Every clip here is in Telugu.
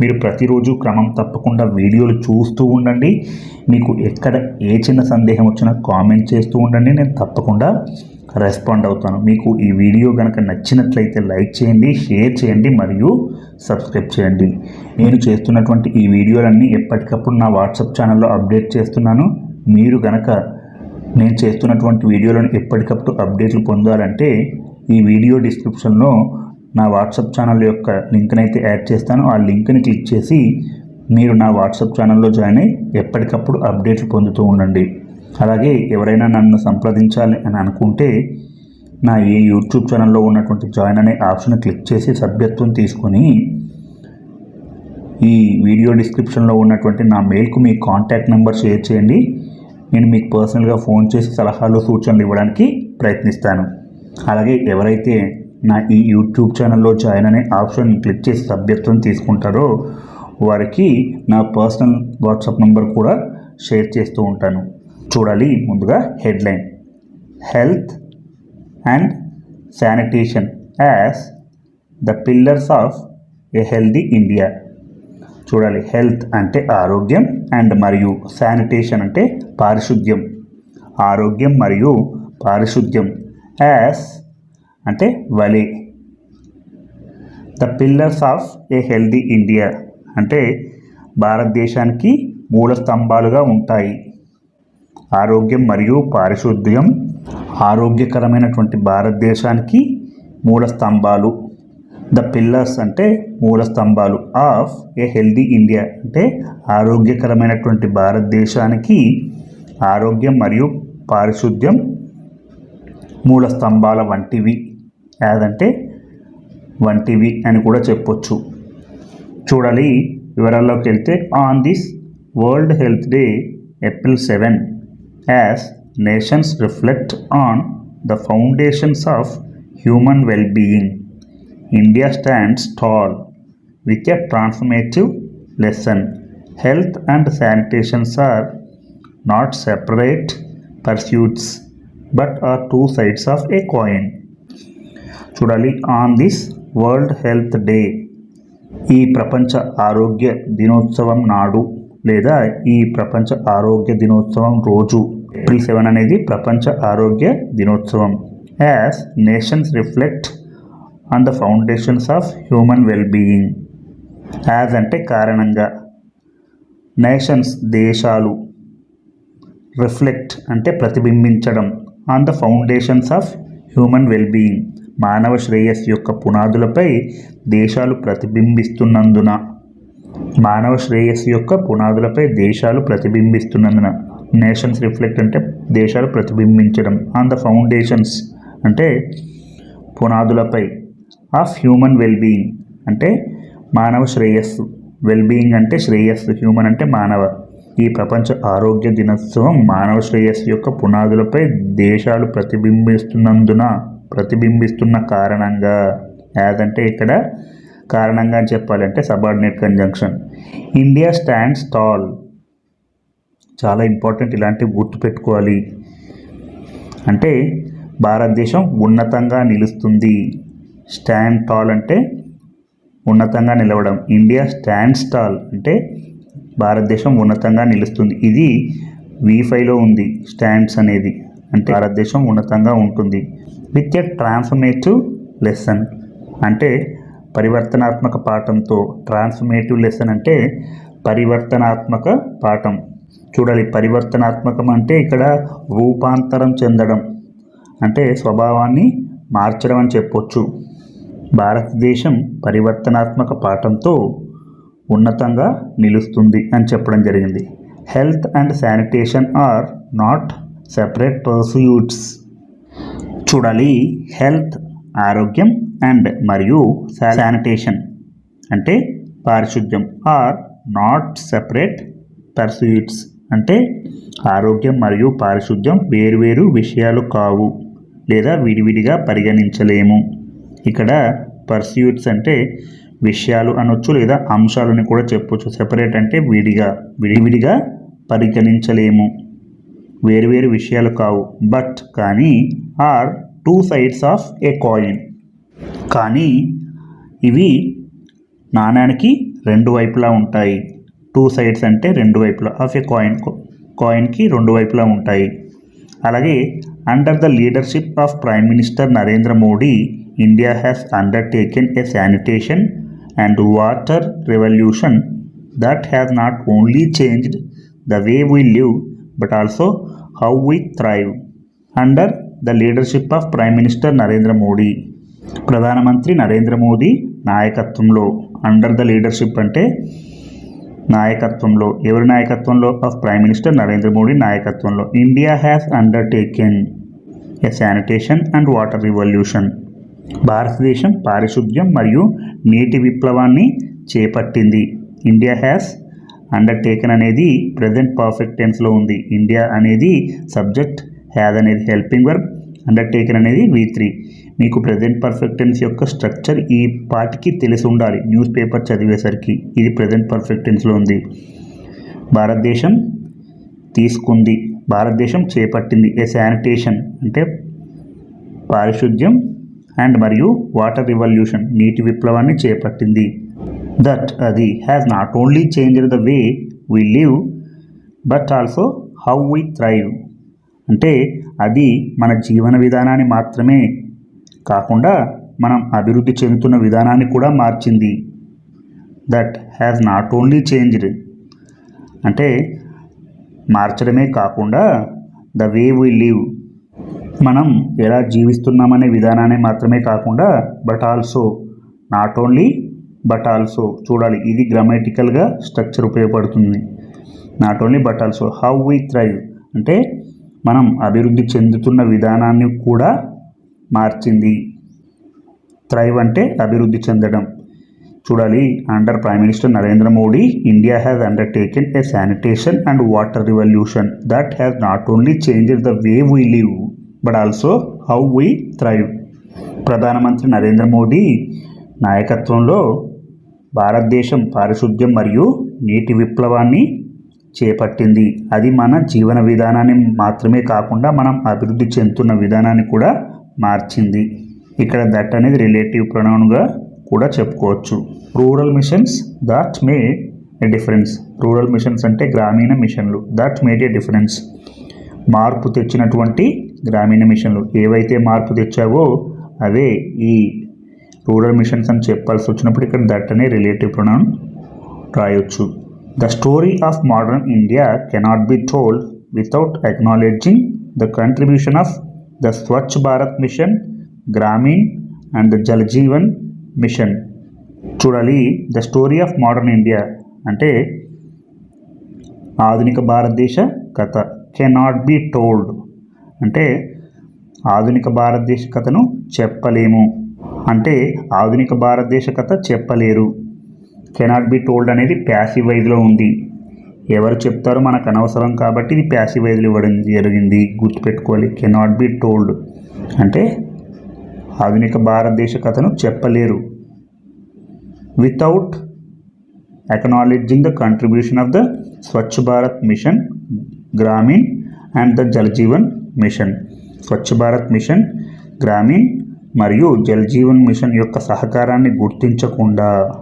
మీరు ప్రతిరోజు క్రమం తప్పకుండా వీడియోలు చూస్తూ ఉండండి. మీకు ఎక్కడ ఏ చిన్న సందేహం వచ్చినా కామెంట్ చేస్తూ ఉండండి. నేను తప్పకుండా రెస్పాండ్ అవుతాను. మీకు ఈ వీడియో కనుక నచ్చినట్లయితే లైక్ చేయండి షేర్ చేయండి మరియు సబ్స్క్రైబ్ చేయండి. నేను చేస్తున్నటువంటి ఈ వీడియోలన్నీ ఎప్పటికప్పుడు నా వాట్సాప్ ఛానల్లో అప్డేట్ చేస్తున్నాను. మీరు గనక నేను చేస్తున్నటువంటి వీడియోలను ఎప్పటికప్పుడు అప్డేట్లు పొందాలంటే ఈ వీడియో డిస్క్రిప్షన్లో నా వాట్సాప్ ఛానల్ యొక్క లింక్ని అయితే యాడ్ చేస్తాను. ఆ లింక్ని క్లిక్ చేసి మీరు నా వాట్సాప్ ఛానల్లో జాయిన్ అయ్యి ఎప్పటికప్పుడు అప్డేట్లు పొందుతూ ఉండండి. అలాగే ఎవరైనా నన్ను సంప్రదించాలి అని అనుకుంటే నా ఈ యూట్యూబ్ ఛానల్లో ఉన్నటువంటి జాయిన్ అనే ఆప్షన్ క్లిక్ చేసి సభ్యత్వం తీసుకొని ఈ వీడియో డిస్క్రిప్షన్లో ఉన్నటువంటి నా మెయిల్కు మీ కాంటాక్ట్ నెంబర్ షేర్ చేయండి. నేను మీకు పర్సనల్గా ఫోన్ చేసి సలహాలు సూచనలు ఇవ్వడానికి ప్రయత్నిస్తాను. అలాగే ఎవరైతే నా ఈ యూట్యూబ్ ఛానల్లో జాయిన్ అనే ఆప్షన్ క్లిక్ చేసి సభ్యత్వం తీసుకుంటారో వారికి నా పర్సనల్ వాట్సాప్ నెంబర్ కూడా షేర్ చేస్తూ ఉంటాను. చూడాలి ముందుగా headline health and sanitation as the pillars of a healthy India చూడాలి. హెల్త్ అంటే ఆరోగ్యం అండ్ మరియు శానిటేషన్ అంటే పారిశుద్ధ్యం. ఆరోగ్యం మరియు పారిశుద్ధ్యం యాస్ అంటే వలే. The pillars of a healthy India అంటే భారతదేశానికి మూల స్తంభాలుగా ఉంటాయి. ఆరోగ్యం మరియు పారిశుద్ధ్యం ఆరోగ్యకరమైనటువంటి భారతదేశానికి మూల స్తంభాలు. ద పిల్లర్స్ అంటే మూల స్తంభాలు ఆఫ్ ఏ హెల్దీ ఇండియా అంటే ఆరోగ్యకరమైనటువంటి భారతదేశానికి ఆరోగ్యం మరియు పారిశుద్ధ్యం మూల స్తంభాల వంటివి. యాదంటే వంటివి అని కూడా చెప్పొచ్చు. చూడాలి వివరాల్లోకి వెళ్తే on this world health day April seven as nations reflect on the foundations of human wellbeing India stands tall with a transformative lesson health and sanitations are not separate pursuits but are two sides of a coin చూడాలి. On this world health day ఈ ప్రపంచ ఆరోగ్య దినోత్సవం నాడు లేదా ఈ ప్రపంచ ఆరోగ్య దినోత్సవం రోజు ఏప్రిల్ సెవెన్ అనేది ప్రపంచ ఆరోగ్య దినోత్సవం. As nations reflect on the foundations of human well being as అంటే కారణంగా నేషన్స్ దేశాలు రిఫ్లెక్ట్ అంటే ప్రతిబింబించడం on the foundations of human well being మానవ శ్రేయస్సు యొక్క పునాదులపై దేశాలు ప్రతిబింబిస్తున్నందున. మానవ శ్రేయస్సు యొక్క పునాదులపై దేశాలు ప్రతిబింబిస్తున్నందున. నేషన్స్ రిఫ్లెక్ట్ అంటే దేశాలు ప్రతిబింబించడం. ఆన్ ద ఫౌండేషన్స్ అంటే పునాదులపై. ఆఫ్ హ్యూమన్ వెల్బీయింగ్ అంటే మానవ శ్రేయస్సు. వెల్బీయింగ్ అంటే శ్రేయస్సు. హ్యూమన్ అంటే మానవ. ఈ ప్రపంచ ఆరోగ్య దినోత్సవం మానవ శ్రేయస్సు యొక్క పునాదులపై దేశాలు ప్రతిబింబిస్తున్నందున. ప్రతిబింబిస్తున్న కారణంగా యాదంటే ఇక్కడ కారణంగా అని చెప్పాలంటే subordinate conjunction India stands tall. చాలా ఇంపార్టెంట్ ఇలాంటివి గుర్తుపెట్టుకోవాలి అంటే భారతదేశం ఉన్నతంగా నిలుస్తుంది. స్టాండ్ టాల్ అంటే ఉన్నతంగా నిలవడం. ఇండియా స్టాండ్ స్టాల్ అంటే భారతదేశం ఉన్నతంగా నిలుస్తుంది. ఇది వి ఉంది స్టాండ్స్ అనేది. అంటే భారతదేశం ఉన్నతంగా ఉంటుంది. విత్ ఎ ట్రాన్స్ఫర్మేటివ్ లెసన్ అంటే పరివర్తనాత్మక పాఠంతో ట్రాన్స్ఫర్మేటివ్ లెసన్ అంటే పరివర్తనాత్మక పాఠం. చూడాలి పరివర్తనాత్మకం అంటే ఇక్కడ రూపాంతరం చెందడం. అంటే స్వభావాన్ని మార్చడం అని చెప్పొచ్చు. భారతదేశం పరివర్తనాత్మక పాఠంతో ఉన్నతంగా నిలుస్తుంది అని చెప్పడం జరిగింది. Health and sanitation are not separate pursuits చూడాలి. హెల్త్ ఆరోగ్యం అండ్ మరియు శానిటేషన్. అంటే పారిశుద్ధ్యం. Are not separate pursuits. అంటే ఆరోగ్యం మరియు పారిశుద్ధ్యం వేరువేరు విషయాలు కావు లేదా విడివిడిగా పరిగణించలేము. ఇక్కడ పర్స్యూట్స్ అంటే విషయాలు అనొచ్చు లేదా అంశాలని కూడా చెప్పొచ్చు. సెపరేట్ అంటే విడిగా విడివిడిగా పరిగణించలేము. వేరువేరు విషయాలు కావు. బట్ కానీ are two sides of a coin కానీ ఇవి నాణ్యానికి రెండు వైపులా ఉంటాయి. టూ సైడ్స్ అంటే రెండు వైపులా ఆఫ్ ఏ కాయిన్ కాయిన్కి రెండు వైపులా ఉంటాయి. అలాగే under the leadership of prime minister Narendra Modi India has undertaken a sanitation and water revolution that has not only changed the way we live but also how we thrive under the leadership of prime minister Narendra Modi. ప్రధానమంత్రి నరేంద్ర మోదీ నాయకత్వంలో అండర్ ద లీడర్షిప్ అంటే నాయకత్వంలో ఎవరి నాయకత్వంలో? Of prime minister Narendra Modi నాయకత్వంలో. India has undertaken a sanitation and water revolution. భారతదేశం పారిశుద్ధ్యం మరియు నీటి విప్లవాన్ని చేపట్టింది. ఇండియా హ్యాస్ అండర్టేకన్ అనేది ప్రజెంట్ పర్ఫెక్ట్ టెన్స్లో ఉంది. ఇండియా అనేది సబ్జెక్ట్ హ్యాజ్ అనేది హెల్పింగ్ వర్బ్ అండర్టేకన్ అనేది వి త్రీ మీకు ప్రజెంట్ పర్ఫెక్ట్ టెన్స్ యొక్క స్ట్రక్చర్ ఈ పాటికి తెలిసి ఉండాలి. న్యూస్ పేపర్ చదివేసరికి ఇది ప్రజెంట్ పర్ఫెక్ట్ టెన్స్లో ఉంది. భారతదేశం తీసుకుంది. భారతదేశం చేపట్టింది. ఏ శానిటేషన్ అంటే పారిశుద్ధ్యం అండ్ మరియు వాటర్ రివల్యూషన్ నీటి విప్లవాన్ని చేపట్టింది. దట్ అది has not only change the way we live but also how we thrive అంటే అది మన జీవన విధానాన్ని మాత్రమే కాకుండా మనం అభివృద్ధి చెందుతున్న విధానాన్ని కూడా మార్చింది. That has not only changed అంటే మార్చడమే కాకుండా ద వే వీ లివ్ మనం ఎలా జీవిస్తున్నామనే విధానాన్ని మాత్రమే కాకుండా but also not only but also చూడాలి ఇది గ్రామాటికల్గా స్ట్రక్చర్ ఉపయోగపడుతుంది. Not only but also how we thrive అంటే మనం అభివృద్ధి చెందుతున్న విధానాన్ని కూడా మార్చింది. థ్రైవ్ అంటే అభివృద్ధి చెందడం. చూడాలి under prime minister Narendra Modi India has undertaken a sanitation and water revolution that has not only change the way we live but also how we thrive ప్రధానమంత్రి నరేంద్ర మోడీ నాయకత్వంలో భారతదేశం పారిశుద్ధ్యం మరియు నీటి విప్లవాన్ని చేపట్టింది. అది మన జీవన విధానాన్ని మాత్రమే కాకుండా మనం అభివృద్ధి చెందుతున్న విధానాన్ని కూడా మార్చింది. ఇక్కడ దట్ అనేది రిలేటివ్ ప్రొనౌన్గా కూడా చెప్పుకోవచ్చు. Rural missions that may a difference rural missions అంటే గ్రామీణ మిషన్లు. దట్ మేడ్ ఏ డిఫరెన్స్ మార్పు తెచ్చినటువంటి గ్రామీణ మిషన్లు. ఏవైతే మార్పు తెచ్చావో అవే ఈ రూరల్ మిషన్స్ అని చెప్పాల్సి వచ్చినప్పుడు ఇక్కడ దట్ అనే రిలేటివ్ ప్రొనౌన్ రాయొచ్చు. The story of modern India cannot be told without acknowledging the contribution of the Swachh Bharat mission Grameen and the Jal Jeevan mission చూడాలి the story of modern India అంటే ఆధునిక భారతదేశ కథ. కెనాట్ బి టోల్డ్ అంటే ఆధునిక భారతదేశ కథను చెప్పలేము. అంటే ఆధునిక భారతదేశ కథ చెప్పలేరు. కెనాట్ బి టోల్డ్ అనేది ప్యాసివ్ వైజ్లో ఉంది. ఎవరు చెప్తారో మనకు అనవసరం కాబట్టి ఇది ప్యాసివ్ వైజ్లో ఇవ్వడం జరిగింది. గుర్తుపెట్టుకోవాలి కెనాట్ బి టోల్డ్. అంటే ఆధునిక భారతదేశ కథను చెప్పలేరు. Without acknowledging the contribution of the Swachh Bharat mission Grameen and the Jaljeevan mission. Swachh Bharat mission Grameen మరియు జల్ జీవన్ మిషన్ యొక్క సహకారాన్ని గుర్తించకుండా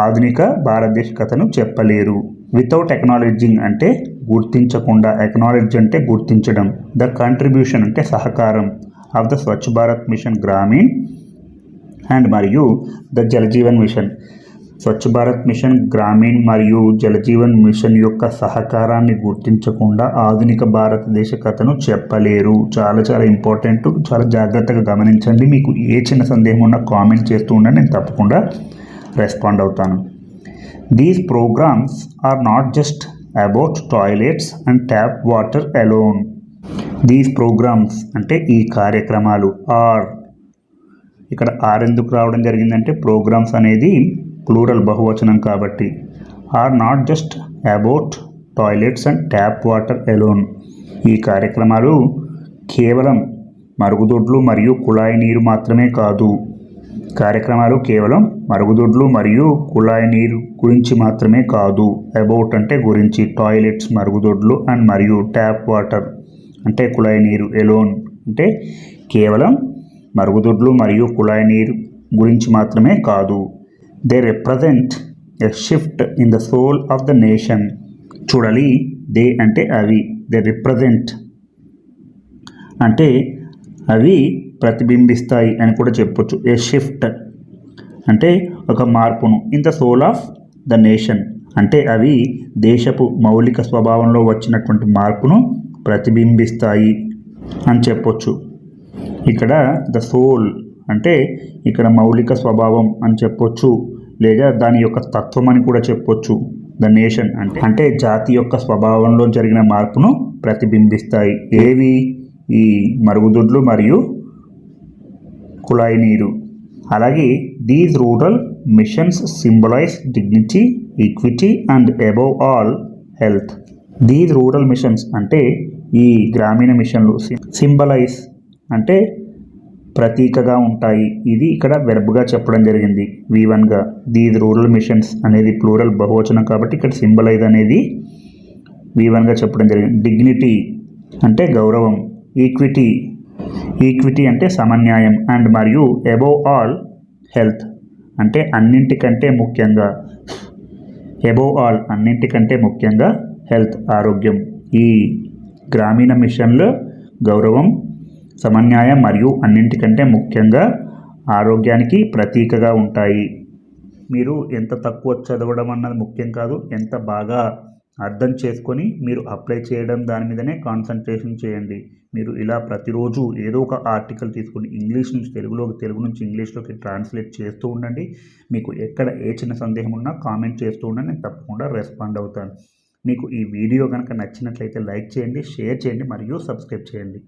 ఆధునిక భారతదేశ కథను చెప్పలేరు. వితౌట్ ఎక్నాలెడ్జింగ్ అంటే గుర్తించకుండా ఎక్నాలెడ్జ్ అంటే గుర్తించడం. ద కంట్రిబ్యూషన్ అంటే సహకారం of the Swachh Bharat mission Grameen and మరియు the Jaljeevan mission. Swachh Bharat mission Grameen మరియు జలజీవన్ మిషన్ యొక్క సహకారాన్ని గుర్తించకుండా ఆధునిక భారతదేశ కథను చెప్పలేరు. చాలా చాలా ఇంపార్టెంట్. చాలా జాగ్రత్తగా గమనించండి. మీకు ఏ చిన్న సందేహం ఉన్నా కామెంట్ చేస్తూ ఉండండి. నేను తప్పకుండా రెస్పాండ్ అవుతాను. These programs are not just about toilets and tap water alone these programs అంటే ఈ కార్యక్రమాలు ఆర్ ఇక్కడ ఆర్ ఎందుకు రావడం జరిగిందంటే ప్రోగ్రామ్స్ అనేది ప్లూరల్ బహువచనం కాబట్టి are not just about toilets and tap water alone. ఈ కార్యక్రమాలు కేవలం మరుగుదొడ్లు మరియు కుళాయి నీరు మాత్రమే కాదు. కార్యక్రమాలు కేవలం మరుగుదొడ్లు మరియు కుళాయి నీరు గురించి మాత్రమే కాదు. అబౌట్ అంటే గురించి టాయిలెట్స్ మరుగుదొడ్లు అండ్ మరియు ట్యాప్ వాటర్ అంటే కుళాయి నీరు ఎలోన్ అంటే కేవలం మరుగుదొడ్లు మరియు కుళాయి నీరు గురించి మాత్రమే కాదు. They represent a shift in the soul of the nation చూడాలి దే అంటే అవి. దే రిప్రజెంట్ అంటే అవి ప్రతిబింబిస్తాయి అని కూడా చెప్పొచ్చు. ఏ షిఫ్ట్ అంటే ఒక మార్పును. In the soul of the nation అంటే అవి దేశపు మౌలిక స్వభావంలో వచ్చినటువంటి మార్పును ప్రతిబింబిస్తాయి అని చెప్పొచ్చు. ఇక్కడ ద సోల్ అంటే ఇక్కడ మౌలిక స్వభావం అని చెప్పొచ్చు లేదా దాని యొక్క తత్వం అని కూడా చెప్పొచ్చు. ద నేషన్ అంటే అంటే జాతి యొక్క స్వభావంలో జరిగిన మార్పును ప్రతిబింబిస్తాయి. ఏవి? ఈ మరుగుదొడ్లు మరియు కుళాయి నీరు అలాగే these rural missions symbolize dignity equity and above all health these rural missions అంటే ఈ గ్రామీణ మిషన్లు సింబలైజ్ అంటే ప్రతీకగా ఉంటాయి. ఇది ఇక్కడ వెర్బ్గా చెప్పడం జరిగింది. వి వన్గా దీస్ రూరల్ మిషన్స్ అనేది ప్లూరల్ బహువచనం కాబట్టి ఇక్కడ సింబలైజ్ అనేది వి వన్గా చెప్పడం జరిగింది. డిగ్నిటీ అంటే గౌరవం. ఈక్విటీ ఈక్విటీ అంటే సమన్యాయం అండ్ మరియు అబోవ్ ఆల్ హెల్త్ అంటే అన్నింటికంటే ముఖ్యంగా. అబోవ్ ఆల్ అన్నింటికంటే ముఖ్యంగా హెల్త్ ఆరోగ్యం. ఈ గ్రామీణ మిషన్లో గౌరవం సమన్యాయం మరియు అన్నింటికంటే ముఖ్యంగా ఆరోగ్యానికి ప్రతీకగా ఉంటాయి. మీరు ఎంత తక్కువ చదవడం అన్నది ముఖ్యం కాదు ఎంత బాగా అర్థం చేసుకొని మీరు అప్లై చేయడం దాని మీదనే కాన్సన్ట్రేషన్ చేయండి. మీరు ఇలా ప్రతిరోజు ఏదో ఒక ఆర్టికల్ తీసుకొని ఇంగ్లీష్ నుంచి తెలుగులోకి తెలుగు నుంచి ఇంగ్లీష్లోకి ట్రాన్స్లేట్ చేస్తూ ఉండండి. మీకు ఎక్కడ ఏ చిన్న సందేహం ఉన్నా కామెంట్ చేస్తూ ఉండండి నేను తప్పకుండా రెస్పాండ్ అవుతాను. మీకు ఈ వీడియో కనుక నచ్చినట్లయితే లైక్ చేయండి షేర్ చేయండి మరియు సబ్స్క్రైబ్ చేయండి.